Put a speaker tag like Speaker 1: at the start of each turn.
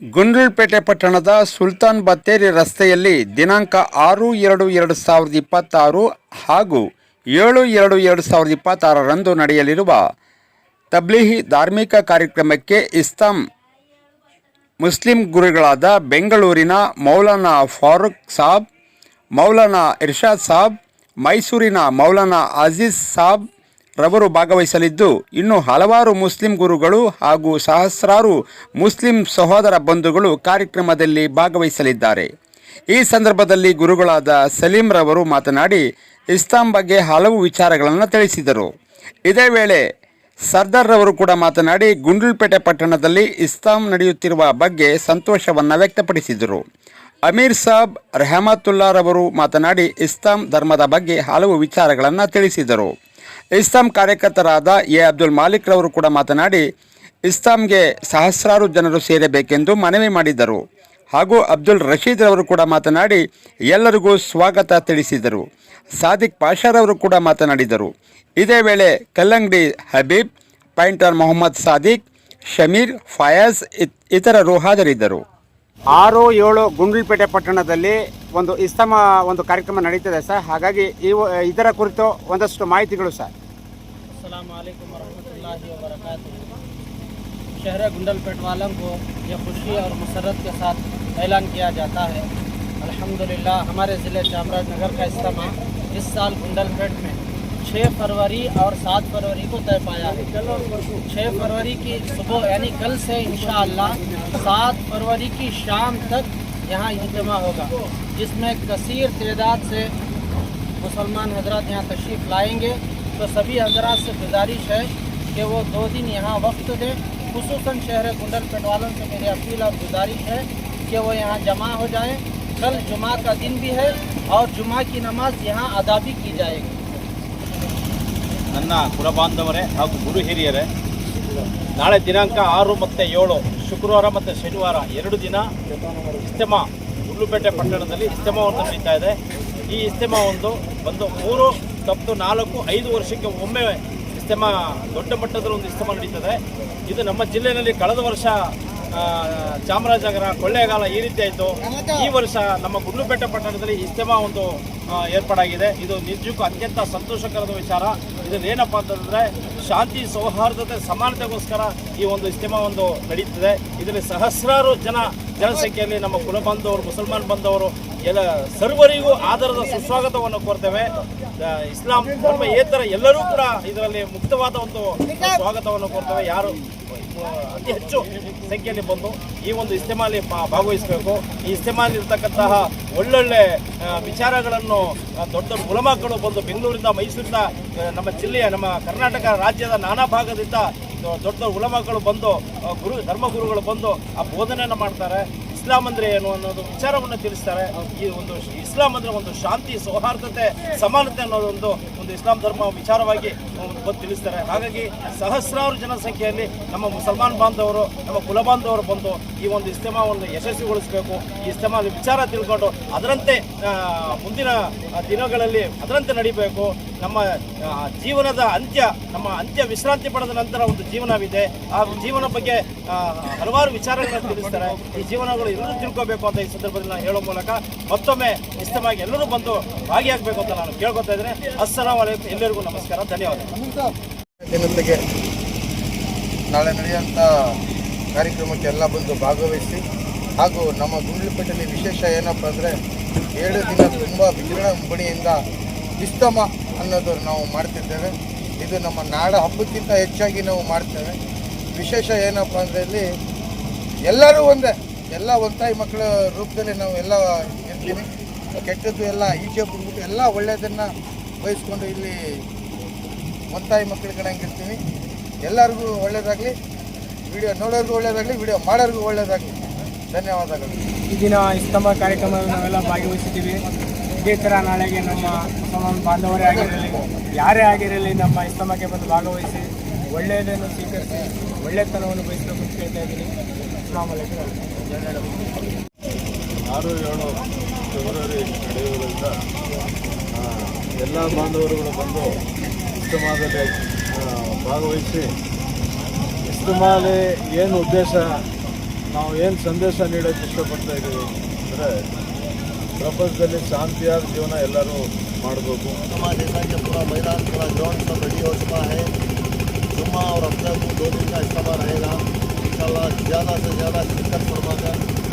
Speaker 1: ಗುಂಡ್ಲುಪೇಟೆ ಪಟ್ಟಣದ ಸುಲ್ತಾನ್ ಬತ್ತೇರಿ ರಸ್ತೆಯಲ್ಲಿ ದಿನಾಂಕ ಆರು ಎರಡು ಎರಡು ಸಾವಿರದ ಇಪ್ಪತ್ತಾರು ಹಾಗೂ ಏಳು ಎರಡು ಎರಡು ಸಾವಿರದ ಇಪ್ಪತ್ತಾರರಂದು ನಡೆಯಲಿರುವ ತಬ್ಲಿಹಿ ಧಾರ್ಮಿಕ ಕಾರ್ಯಕ್ರಮಕ್ಕೆ ಇಸ್ಲಾಂ ಮುಸ್ಲಿಂ ಗುರುಗಳಾದ ಬೆಂಗಳೂರಿನ ಮೌಲಾನಾ ಫಾರೂಕ್ ಸಾಬ್, ಮೌಲಾನಾ ಇರ್ಷಾದ್ ಸಾಬ್, ಮೈಸೂರಿನ ಮೌಲಾನಾ ಅಜೀಜ್ ಸಾಬ್ ರವರು ಭಾಗವಹಿಸಲಿದ್ದು, ಇನ್ನು ಹಲವಾರು ಮುಸ್ಲಿಂ ಗುರುಗಳು ಹಾಗೂ ಸಹಸ್ರಾರು ಮುಸ್ಲಿಂ ಸಹೋದರ ಬಂಧುಗಳು ಕಾರ್ಯಕ್ರಮದಲ್ಲಿ ಭಾಗವಹಿಸಲಿದ್ದಾರೆ. ಈ ಸಂದರ್ಭದಲ್ಲಿ ಗುರುಗಳಾದ ಸಲೀಂ ರವರು ಮಾತನಾಡಿ, ಇಸ್ಲಾಂ ಬಗ್ಗೆ ಹಲವು ವಿಚಾರಗಳನ್ನು ತಿಳಿಸಿದರು. ಇದೇ ವೇಳೆ ಸರ್ದಾರ್ ರವರು ಕೂಡ ಮಾತನಾಡಿ ಗುಂಡ್ಲುಪೇಟೆ ಪಟ್ಟಣದಲ್ಲಿ ಇಸ್ಲಾಂ ನಡೆಯುತ್ತಿರುವ ಬಗ್ಗೆ ಸಂತೋಷವನ್ನು ವ್ಯಕ್ತಪಡಿಸಿದರು. ಅಮೀರ್ ಸಾಬ್ ರೆಹಮತುಲ್ಲಾರವರು ಮಾತನಾಡಿ, ಇಸ್ಲಾಂ ಧರ್ಮದ ಬಗ್ಗೆ ಹಲವು ವಿಚಾರಗಳನ್ನು ತಿಳಿಸಿದರು. ಇಸ್ಲಾಂ ಕಾರ್ಯಕರ್ತರಾದ ಎ. ಅಬ್ದುಲ್ ಮಾಲಿಕ್ ರವರು ಕೂಡ ಮಾತನಾಡಿ, ಇಸ್ಲಾಂಗೆ ಸಹಸ್ರಾರು ಜನರು ಸೇರಬೇಕೆಂದು ಮನವಿ ಮಾಡಿದರು. ಹಾಗೂ ಅಬ್ದುಲ್ ರಶೀದ್ ರವರು ಕೂಡ ಮಾತನಾಡಿ, ಎಲ್ಲರಿಗೂ ಸ್ವಾಗತ ತಿಳಿಸಿದರು. ಸಾದಿಕ್ ಪಾಷಾರವರು ಕೂಡ ಮಾತನಾಡಿದರು. ಇದೇ ವೇಳೆ ಕಲ್ಲಂಗಡಿ ಹಬೀಬ್, ಪೈಂಟರ್ ಮೊಹಮ್ಮದ್ ಸಾದಿಕ್, ಶಮೀರ್, ಫಯಾಜ್ ಇತ್- ಇತರರು ಹಾಜರಿದ್ದರು. ಆರು ಏಳು ಗುಂಡ್ಲುಪೇಟೆ ಪಟ್ಟಣದಲ್ಲಿ ಒಂದು ಇಸ್ತಮ ಒಂದು ಕಾರ್ಯಕ್ರಮ ನಡೀತದೆ ಸರ್ ಹಾಗಾಗಿ ಇವು ಇದರ ಕುರಿತು ಒಂದಷ್ಟು ಮಾಹಿತಿಗಳು ಸರ್
Speaker 2: अस्सलाम वालेकुम वरहमतुल्लाहि वबरकातुहू शहर गुंडलपेट वालों को यह खुशी और मसरत के साथ ऐलान किया जाता है अल्हम्दुलिल्लाह हमारे ज़िले चामराजनगर का इज्तमा इस साल गुंडलपेट में 6 फरवरी और 7 फरवरी को तय पाया है। 6 फरवरी की सुबह, यानी कल से इंशाअल्लाह 7 फरवरी की शाम तक यहाँ इज्तमा होगा, जिसमें कसीर तादाद से मुसलमान हज़रत यहाँ तशरीफ़ लाएँगे। तो सभी हजरात से गुजारिश है कि वो दो दिन यहाँ वक्त दें। खसूस शहर गुंडलपेट वालों से मेरी अपील और गुजारिश है कि वो यहाँ जमा हो जाएँ। कल जुमा का दिन भी है और जुमा की नमाज़ यहाँ अदा भी की जाएगी।
Speaker 3: ನನ್ನ ಕುಲಬಾಂಧವರೇ ಹಾಗೂ ಗುರು ಹಿರಿಯರೇ, ನಾಳೆ ದಿನಾಂಕ ಆರು ಮತ್ತು ಏಳು, ಶುಕ್ರವಾರ ಮತ್ತು ಶನಿವಾರ ಎರಡು ದಿನ ಇಸ್ತೆಮ ಗುಂಡ್ಲುಪೇಟೆ ಪಟ್ಟಣದಲ್ಲಿ ಇಸ್ತೆಮವನ್ನು ನಡೀತಾ ಇದೆ. ಈ ಇಸ್ತೆಮ ಒಂದು ಒಂದು ಮೂರು ತಪ್ಪು ನಾಲ್ಕು ಐದು ವರ್ಷಕ್ಕೆ ಒಮ್ಮೆ ಇಸ್ತೆಮ, ದೊಡ್ಡ ಮಟ್ಟದಲ್ಲಿ ಒಂದು ಇಸ್ತೆಮ ನಡೀತದೆ. ಇದು ನಮ್ಮ ಜಿಲ್ಲೆಯಲ್ಲಿ ಕಳೆದ ವರ್ಷ ಚಾಮರಾಜನಗರ, ಕೊಳ್ಳೇಗಾಲ ಈ ರೀತಿ ಆಯಿತು. ಈ ವರ್ಷ ನಮ್ಮ ಗುಡ್ಲುಪೇಟೆ ಪಟ್ಟಣದಲ್ಲಿ ಇಸ್ತೆಮ ಒಂದು ಏರ್ಪಾಡಾಗಿದೆ. ಇದು ನಿಜಕ್ಕೂ ಅತ್ಯಂತ ಸಂತೋಷಕರದ ವಿಚಾರ. ಇದೇನಪ್ಪ ಅಂತಂದ್ರೆ ಶಾಂತಿ ಸೌಹಾರ್ದತೆ ಸಮಾನತೆಗೋಸ್ಕರ ಈ ಒಂದು ಇಜ್ತಿಮಾ ಒಂದು ನಡೀತದೆ. ಇದರಲ್ಲಿ ಸಹಸ್ರಾರು ಜನ ಜನಸಂಖ್ಯೆಯಲ್ಲಿ ನಮ್ಮ ಕುಲ ಬಾಂಧವರು ಮುಸಲ್ಮಾನ್ ಬಂದವರು, ಎಲ್ಲ ಸರ್ವರಿಗೂ ಆಧಾರದ ಸುಸ್ವಾಗತವನ್ನು ಕೋರ್ತೇವೆ. ಇಸ್ಲಾಂ ಧರ್ಮ ಏತರ ಎಲ್ಲರೂ ಕೂಡ ಇದರಲ್ಲಿ ಮುಕ್ತವಾದ ಒಂದು ಸ್ವಾಗತವನ್ನು ಕೋರ್ತೇವೆ. ಯಾರು ಅತಿ ಹೆಚ್ಚು ಸಂಖ್ಯೆಯಲ್ಲಿ ಬಂದು ಈ ಒಂದು ಇಸ್ತೆಮಾಲಿ ಭಾಗವಹಿಸಬೇಕು. ಈ ಇಸ್ತೆಮಾಲಿ ಇರ್ತಕ್ಕಂತಹ ಒಳ್ಳೊಳ್ಳೆ ವಿಚಾರಗಳನ್ನು ದೊಡ್ಡ ದೊಡ್ಡ ಗುಲಮಗಳು ಬಂದು ಬೆಂಗಳೂರಿಂದ, ಮೈಸೂರಿಂದ ನಮ್ಮ ಜಿಲ್ಲೆಯ, ನಮ್ಮ ಕರ್ನಾಟಕ ರಾಜ್ಯದ ನಾನಾ ಭಾಗದಿಂದ ದೊಡ್ಡ ದೊಡ್ಡ ಬಂದು ಗುರು, ಧರ್ಮಗುರುಗಳು ಬಂದು ಆ ಬೋಧನೆಯನ್ನು ಮಾಡ್ತಾರೆ. ಇಸ್ಲಾಂ ಅಂದ್ರೆ ಏನು ಅನ್ನೋದು ವಿಚಾರವನ್ನು ತಿಳಿಸ್ತಾರೆ. ಈ ಒಂದು ಇಸ್ಲಾಂ ಅಂದ್ರೆ ಒಂದು ಶಾಂತಿ, ಸೌಹಾರ್ದತೆ, ಸಮಾನತೆ ಅನ್ನೋದೊಂದು, ಒಂದು ಇಸ್ಲಾಂ ಧರ್ಮ ವಿಚಾರವಾಗಿ ಬಂದು ತಿಳಿಸ್ತಾರೆ. ಹಾಗಾಗಿ ಸಹಸ್ರಾರು ಜನಸಂಖ್ಯೆಯಲ್ಲಿ ನಮ್ಮ ಮುಸಲ್ಮಾನ್ ಬಾಂಧವರು, ನಮ್ಮ ಕುಲ ಬಾಂಧವರು ಬಂದು ಈ ಒಂದು ಇಸ್ತೆಮಾವನ್ನು ಯಶಸ್ವಿಗೊಳಿಸಬೇಕು. ಈ ಇಸ್ತೆಮಾ ವಿಚಾರ ತಿಳ್ಕೊಂಡು ಅದರಂತೆ ಮುಂದಿನ ದಿನಗಳಲ್ಲಿ ಅದರಂತೆ ನಡಿಬೇಕು. ನಮ್ಮ ಜೀವನದ ಅಂತ್ಯ, ನಮ್ಮ ಅಂತ್ಯ ವಿಶ್ರಾಂತಿ ಪಡೆದ ನಂತರ ಒಂದು ಜೀವನವಿದೆ. ಆ ಜೀವನ ಬಗ್ಗೆ ಹಲವಾರು ವಿಚಾರಗಳನ್ನು ತಿಳಿಸ್ತಾರೆ. ಈ ಜೀವನಗಳು ಎಲ್ಲರೂ ತಿಳ್ಕೋಬೇಕು ಅಂತ ಈ ಸಂದರ್ಭದಲ್ಲಿ ನಾನು ಹೇಳೋ ಮೂಲಕ ಮತ್ತೊಮ್ಮೆ ಇಸ್ತಮಾಗಿ ಎಲ್ಲರೂ ಬಂದು ಭಾಗಿಯಾಗಬೇಕು ಅಂತ ನಾನು ಕೇಳ್ಕೊತಾ ಇದ್ದೇನೆ. ಅಸ್ಸಲಾಂ ಎಲ್ಲರಿಗೂ ನಮಸ್ಕಾರ. ಧನ್ಯವಾದ
Speaker 4: ಜನತೆಗೆ ನಾಳೆ ನಡೆಯುವಂಥ ಕಾರ್ಯಕ್ರಮಕ್ಕೆ ಎಲ್ಲ ಬಂದು ಭಾಗವಹಿಸಿ ಹಾಗೂ ನಮ್ಮ ಗುಂಡ್ಲುಪೇಟೆಯಲ್ಲಿ ವಿಶೇಷ ಏನಪ್ಪ ಅಂದರೆ ಏಳು ದಿನ ತುಂಬ ವಿಜೃಂಭಣೆಯಿಂದ ಇಸ್ತಮ ಅನ್ನೋದು ನಾವು ಮಾಡ್ತಿದ್ದೇವೆ. ಇದು ನಮ್ಮ ನಾಡ ಹಬ್ಬಕ್ಕಿಂತ ಹೆಚ್ಚಾಗಿ ನಾವು ಮಾಡ್ತೇವೆ. ವಿಶೇಷ ಏನಪ್ಪ ಅಂದರೆ ಇಲ್ಲಿ ಎಲ್ಲರೂ ಒಂದೇ, ಎಲ್ಲ ಒಂತಾಯಿ ಮಕ್ಕಳ ರೂಪದಲ್ಲಿ ನಾವು ಎಲ್ಲ ಇರ್ತೀವಿ. ಕೆಟ್ಟದ್ದು ಎಲ್ಲ ಈಚೆ ಬಿಟ್ಬಿಟ್ಟು ಎಲ್ಲ ಒಳ್ಳೆಯದನ್ನು ಬಯಸ್ಕೊಂಡು ಇಲ್ಲಿ ಒಂತಾಯಿ ಮಕ್ಕಳ ಕಡೆ ಇರ್ತೀವಿ. ಎಲ್ಲರಿಗೂ ಒಳ್ಳೆಯದಾಗಲಿ ವಿಡಿಯೋ ನೋಡೋರಿಗೂ ಒಳ್ಳೆಯದಾಗಲಿ ವಿಡಿಯೋ ಮಾಡೋರಿಗೂ ಒಳ್ಳೇದಾಗಲಿ. ಧನ್ಯವಾದಗಳು.
Speaker 5: ಈ ದಿನ ಇಸ್ತಂಭ ಕಾರ್ಯಕ್ರಮದಲ್ಲಿ ನಾವೆಲ್ಲ ಭಾಗವಹಿಸಿದ್ದೀವಿ. ಇದೇ ಥರ ನಾಳೆಗೆ ನಮ್ಮ ಬಾಂಧವರೇ ಆಗಿರಲಿ ಯಾರೇ ಆಗಿರಲಿ ನಮ್ಮ ಇಸ್ತಂಭಕ್ಕೆ ಬಂದು ಭಾಗವಹಿಸಿ ಒಳ್ಳೆಯದನ್ನು ಸ್ವೀಕರಿಸಿ ಒಳ್ಳೆತನವನ್ನು ಬಯಸಬೇಕು ಅಂತ ಕೇಳ್ತಾ ಇದ್ದೀನಿ.
Speaker 6: ಆರು ಏಳು ಫೆಬ್ರವರಿ ನಡೆಯುವುದರಿಂದ ಎಲ್ಲ ಬಾಂಧವರುಗಳು ಬಂದು ಇಸ್ತಮಾದಲ್ಲಿ ಆ, ಭಾಗವಹಿಸಿ ಇಸ್ತಮಾಲಿ ಏನು ಉದ್ದೇಶ ನಾವು ಏನು ಸಂದೇಶ ನೀಡೋಕ್ಕೆ ಇಷ್ಟಪಡ್ತಾ ಇದ್ದೀವಿ ಅಂದರೆ ಪ್ರಪಂಚದಲ್ಲಿ ಶಾಂತಿಯಾದ ಜೀವನ ಎಲ್ಲರೂ ಮಾಡಬೇಕು
Speaker 7: हमारा जैसा कि पूरा मैदान पूरा ग्राउंड सब रेडी हो चुका है जुम्मा और हफ्ते को दो दिन का इज्तम रहेगा इंशाल्लाह ज़्यादा से ज़्यादा शिरकत फरमाकर आप इस इज्तम